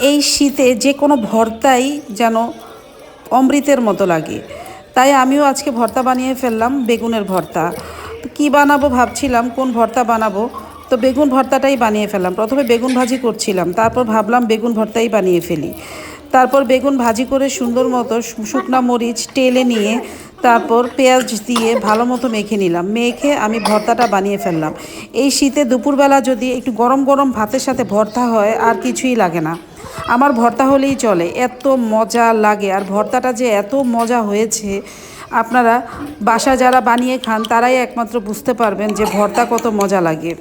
এই শীতে যে কোনো ভর্তাই যেন অমৃতের মতো লাগে। তাই আমিও আজকে ভর্তা বানিয়ে ফেললাম, বেগুনের ভর্তা। কী বানাবো ভাবছিলাম, কোন ভর্তা বানাবো? তো বেগুন ভর্তাটাই বানিয়ে ফেললাম। প্রথমে বেগুন ভাজি করছিলাম, তারপর ভাবলাম বেগুন ভর্তাই বানিয়ে ফেলি। তারপর বেগুন ভাজি করে সুন্দর মতো শুকনা মরিচ টেলে নিয়ে তারপর পেঁয়াজ দিয়ে ভালো মতো মেখে নিলাম। মেখে আমি ভর্তাটা বানিয়ে ফেললাম। এই শীতে দুপুরবেলা যদি একটু গরম গরম ভাতের সাথে ভর্তা হয়, আর কিছুই লাগে না। আমার ভর্তা হলেই চলে, এত মজা লাগে। আর ভর্তাটা যে এত মজা হয়েছে, আপনারা বাসা যারা বানিয়ে খান, তারাই একমাত্র বুঝতে পারবেন যে ভর্তা কত মজা লাগে।